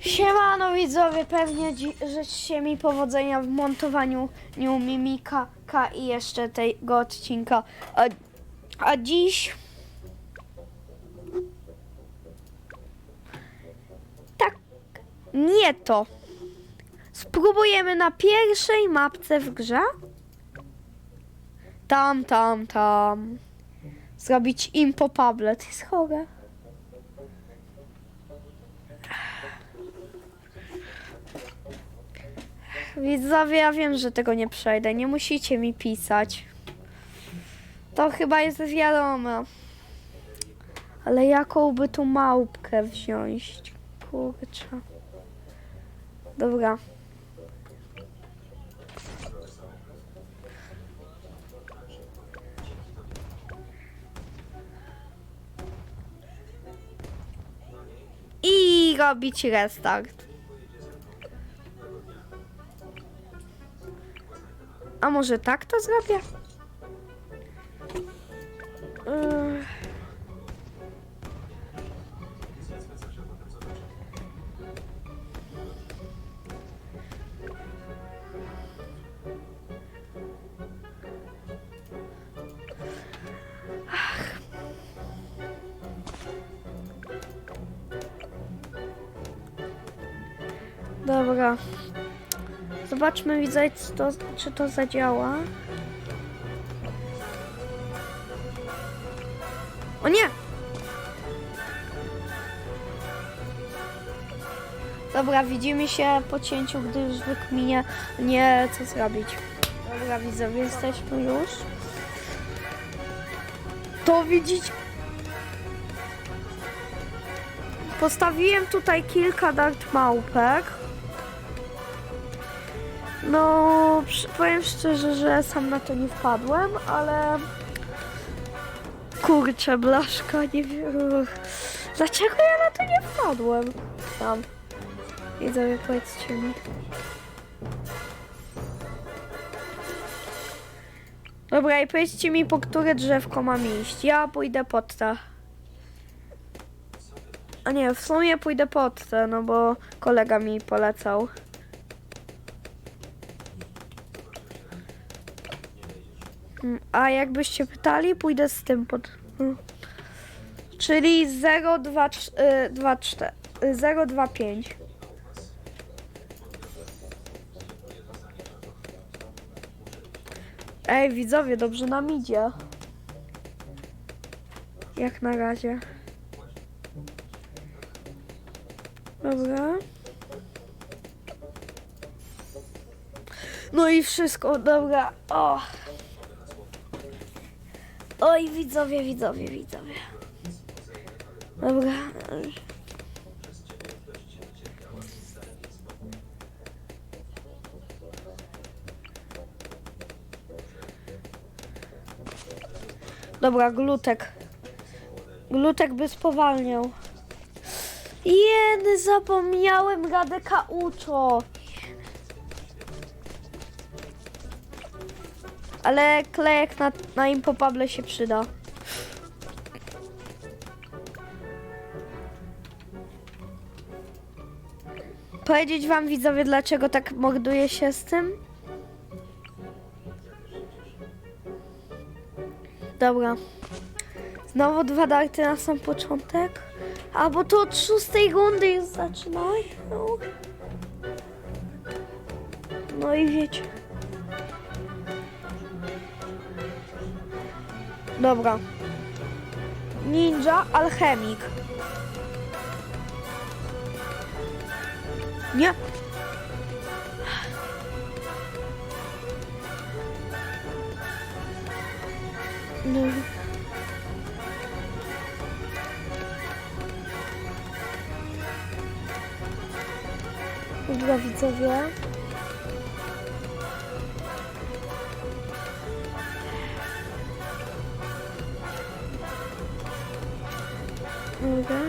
Siemano widzowie, pewnie życzcie mi powodzenia w montowaniu niu Mimika Ka i jeszcze tego odcinka. A, a dziś... Tak, nie to. Spróbujemy na pierwszej mapce w grze. Tam, tam, tam. Zrobić Pablo. To jest chore. Widzowie, ja wiem, że tego nie przejdę. Nie musicie mi pisać. To chyba jest wiadomo. Ale jaką by tu małpkę wziąć? Kurczę. Dobra. I robić restart. A może tak to zrobię? Ach. Dobra. Zobaczmy, widzę, czy to, czy to zadziała. O nie! Dobra, widzimy się po cięciu, gdy już wykminie nie co zrobić. Dobra, widzowie, jesteśmy już. To widzicie... Postawiłem tutaj kilka dart małpek. No, powiem szczerze, że sam na to nie wpadłem, ale... Kurczę, blaszka, nie wiem. Dlaczego ja na to nie wpadłem? Sam. Widzowie, powiedzcie mi. Dobra, i powiedzcie mi, po które drzewko mam iść. Ja pójdę pod te. A nie, w sumie pójdę pod te, no bo kolega mi polecał. A jakbyście pytali, pójdę z tym pod. mm. Czyli 0, 2, 2, 4, 0, 2, 5. Ej, widzowie, dobrze nam idzie. Jak na razie. Dobra. No i wszystko, dobra. O. Oj, widzowie, widzowie, widzowie. Dobra. Dobra, glutek. Glutek by spowalniał. Jeny, zapomniałem radę kauczo. Ale klejek na, na impopable się przyda. Powiedzieć wam widzowie, dlaczego tak morduje się z tym? Dobra. Znowu dwa darty na sam początek. A bo to od szóstej rundy już zaczynają. No i wiecie. Dobra. Ninja alchemik. Nie. No. Dobra widzowie. Dobra.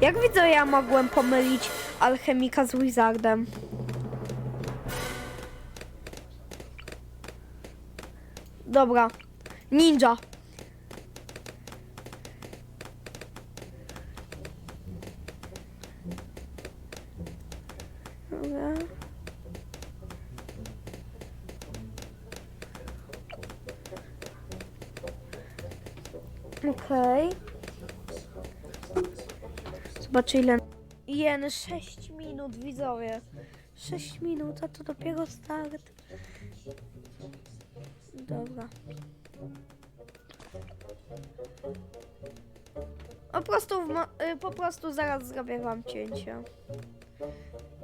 Jak widzę, ja mogłem pomylić alchemika z wizardem. Dobra. Ninja. Okej. Zobaczę ile. Jen, 6 minut widzowie. 6 minut, a to dopiero start. Dobra. Po prostu, y, po prostu zaraz zrobię wam cięcie.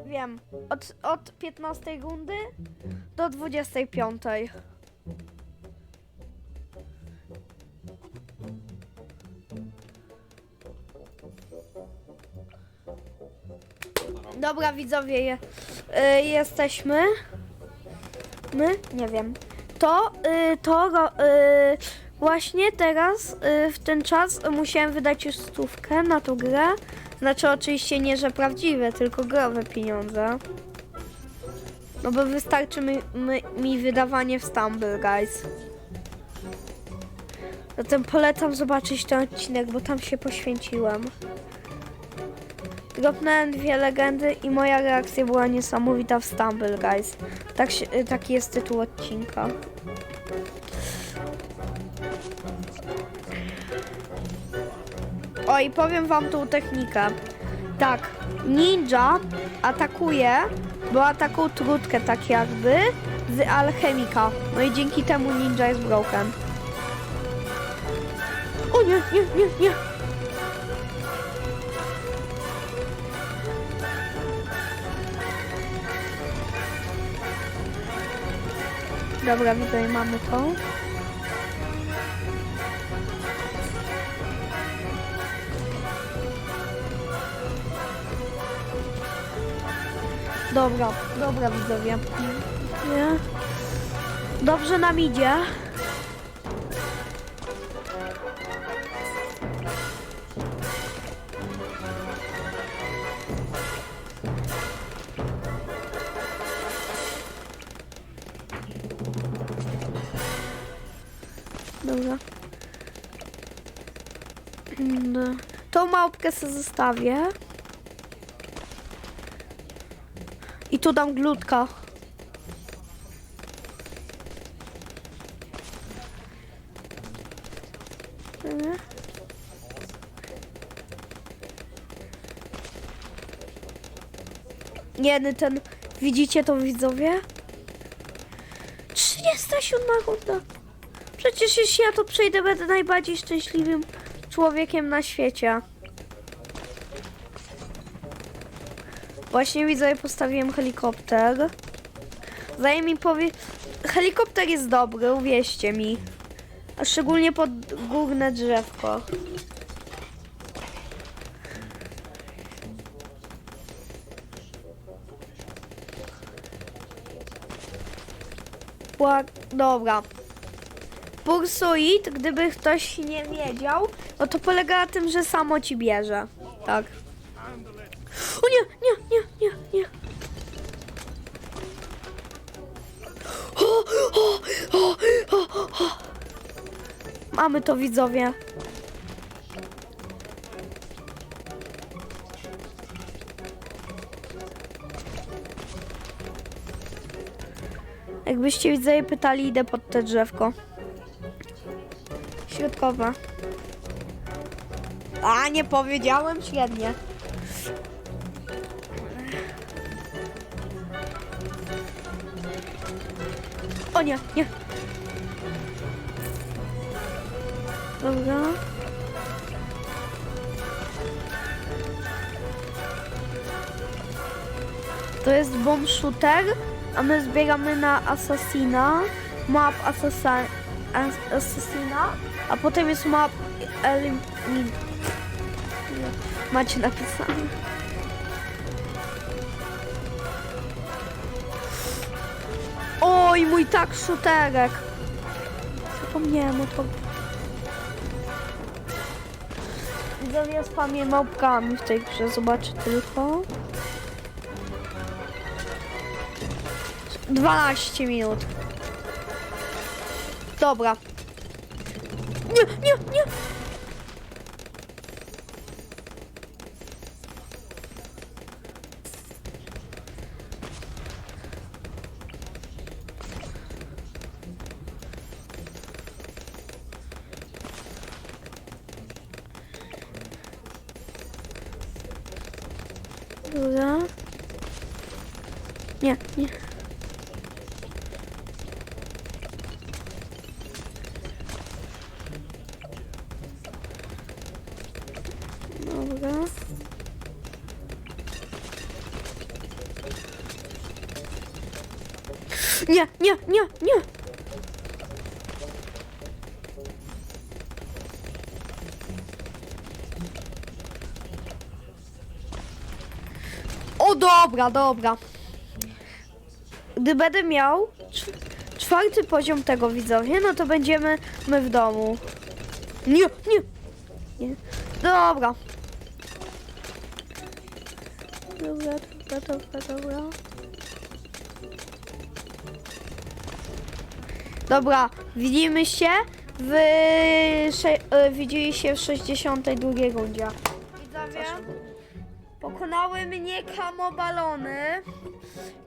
Wiem, od, od 15 rundy do 25. Dobra widzowie, je, y, jesteśmy. My? Nie wiem. To, y, to y, właśnie teraz y, w ten czas musiałem wydać już stówkę na tą grę. Znaczy oczywiście nie, że prawdziwe, tylko growe pieniądze. No bo wystarczy mi, mi, mi wydawanie w Stumble, guys. Zatem polecam zobaczyć ten odcinek, bo tam się poświęciłem. Dropnąłem dwie legendy i moja reakcja była niesamowita w Stumble, guys. Tak się, y, taki jest tytuł odcinka. O i powiem wam tą technikę. Tak, ninja atakuje, bo atakują trutkę tak jakby z alchemika. No i dzięki temu ninja jest broken. O nie, nie, nie, nie. Dobra, tutaj mamy to. Dobra, dobra widzowie. Nie. Dobrze nam idzie. Tą małpkę sobie zostawię. I tu dam glutka. Dobra. Jeden ten, widzicie to widzowie? 37 runda. Przecież jeśli ja to przejdę, będę najbardziej szczęśliwym człowiekiem na świecie. Właśnie widzę, postawiłem helikopter. Zanim mi powie... Helikopter jest dobry, uwierzcie mi. A szczególnie pod górne drzewko. Ła- Dobra. Pursuit, gdyby ktoś nie wiedział, no to polega na tym, że samo ci bierze. Tak. O, o. Mamy to widzowie. Jakbyście widzowie pytali, idę pod te drzewko. Środkowa. A, nie powiedziałem średnie. O nie, nie. Dobra. To jest bomb shooter, a my zbiegamy na Assassina, map Assassin, As- Assassina, a potem jest map Elimin... Macie napisane. Oj, mój tak shooterek. Zapomniałem o to. Widzowie spamię małpkami w tej grze, zobaczę tylko. 12 minut. Dobra. Nie, nie, nie. Dobra. Nie, nie. Dobra. Nie, nie, nie, nie. Dobra, dobra. Gdy będę miał cz- czwarty poziom tego widzowie, no to będziemy my w domu. Nie, nie. nie. Dobra. Dobra, dobra, dobra, dobra. Dobra, widzimy się w... Sze, e, widzieli się w 62 rundzie. Widzowie, pokonały mnie kamo balony,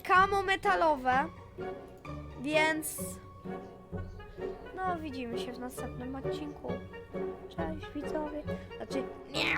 kamo metalowe, więc... No, widzimy się w następnym odcinku. Cześć widzowie. Znaczy, nie.